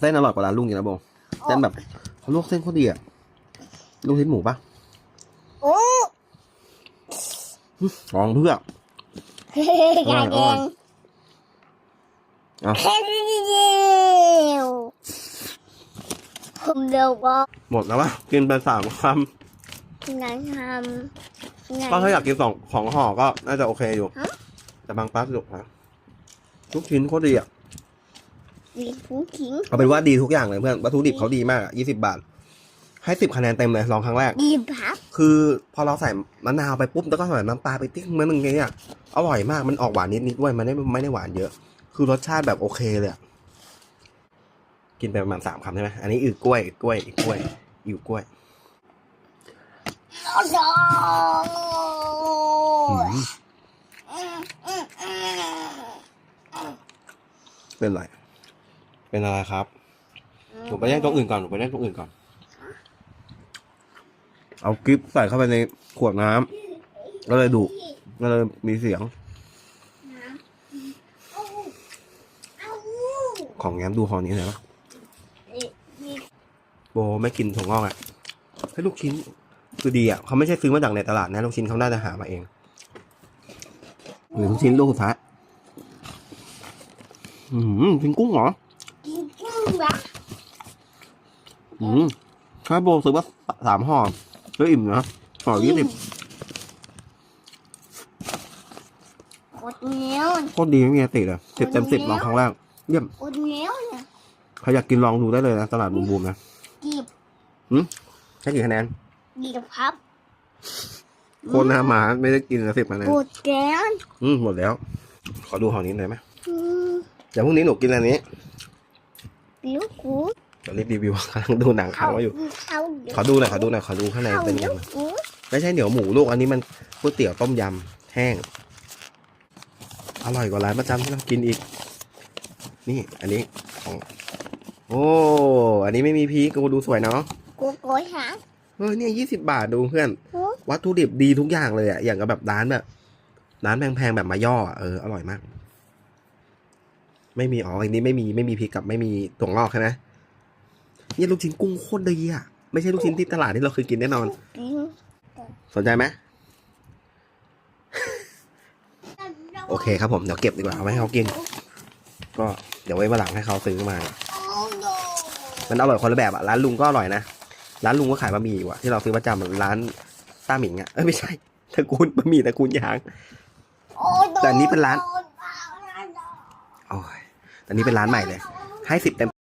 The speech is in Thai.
เส้นอร่อยกว่าร้านลุงอีกนะโบเส้นแบบเขาลวกเส้นเขาดีอะลูกชิ้นหมูปะโอ้ลองเพื่อกาเกงเอาแค่เดียวผมเดียวก็หมดแล้วปะกินไปสามคงานทำงาำนก็ถ้าอยากกินสองของห่อก็น่าจะโอเคอยู่ฮะแต่บางปั๊บสุกนะลูกชิ้นโคตรดีอะ ดีทุกทิ้งเอาเป็นว่าดีทุกอย่างเลยเพื่อน วัตถุดิบเขาดีมากยี่สิบาท ให้สิบคะแนนเต็มเลยลองครั้งแรก ดีพับ คือพอเราใส่มะนาวไปปุ๊บแล้วก็ใส่น้ำปลาไปติ๊กมันนึงเนี่ยอร่อยมาก มันออกหวานนิดๆด้วย มันไม่ไม่ได้หวานเยอะ คือรสชาติแบบโอเคเลยอะกินไปประมาณสามคำใช่ไหมอันนี้อือกล้วย กล้วยกล้วยอือกล้วยโอ้โหอืมเป็นไร เป็นอะไรครับหนูไปเล่นตรงอื่นก่อนหนูไปเล่นตรงอื่นก่อน เอากิฟใส่เข้าไปในขวดน้ำก็เลยดุก็เลยมีเสียง ของแง้มดูหอนี้หน่อยปะโบไม่กินถั่วงอกอะให้ลูกชิ้นคือดีอะเขาไม่ใช่ซื้อมาจากในตลาดนะลูกชิ้นเขาน่าจะหามาเองหรือลูกชิ้นลูกสุดท้ายอืมชิ้นกุ้งเหรอกินกุ้งแบบ อืมถ้าโบซื้อมาสามห่อก็อิ่มนะห่อยี่สิบกดเหนียวโคตรดีไม่มีอะไรติดเลยสิบเต็มสิบลองครั้งแรกเยี่ยมกดเหนียวเนี่ยใครอยากกินลองดูได้เลยนะตลาดบูมบูมนะกีบให้กี่คะแนนกีบพับโคตรหน้าหมาไม่ได้กินละสิบคะแนนกดแก้วอืมหมดแล้ว ขอดูห่อนี้หน่อยไหมอืมเดี๋ยวพรุ่งนี้หนูกินอันนี้ ปิ้วกูเดี๋ยวรีบรีวิวกำลังดูหนังค้างไว้อยู่เข้าขอดูหน่อยขอดูหน่อยขอดูข้างในเข้าเป็นเดี๋ยัยวงไงกูไม่ใช่เหนียวหมูลูกอันนี้มันก๋วยเตี๋ยวต้มยำแห้ง อร่อยกว่าร้านประจำที่เรากินอีก นี่อันนี้ของ โอ้อันนี้ไม่มีพริกกูดูสวยเนาะกูโกยหางเออเนี่ยยี่สิบาทดูเพื่อนกูวัตถุดิบดีทุกอย่างเลยอะอย่างกับแบบร้านแบบร้านแพงๆแบบมาย่ออะเอออร่อยมาก ไม่มีอ๋ออันนี้ไม่มีไม่มีพริกกับไม่มีถั่วงอกใช่ไหมเนี่ยลูกชิ้นกุ้งโคตรดีอะไม่ใช่ลูกชิ้นที่ตลาดที่เราเคยกินแน่นอนกินสนใจไหมโอเคครับผมเดี๋ยวเก็บดีกว่าเอาไว้ให้เขากิน ก็เดี๋ยวไว้วันหลังให้เขาซื้อมาโอ้โหมันอร่อยคนละแบบอะร้านลุงก็อร่อยนะร้านลุงก็ขายบะหมี่ว่ะที่เราซื้อประจำอะร้านต้าหมิงอะเอ้ยไม่ใช่ตระกูลบะหมี่ตระกูลยางโอ้โหแต่อันนี้เป็นร้านโดโอ้ยแต่ อันนี้เป็นร้านใหม่เลย ให้สิบเต็ม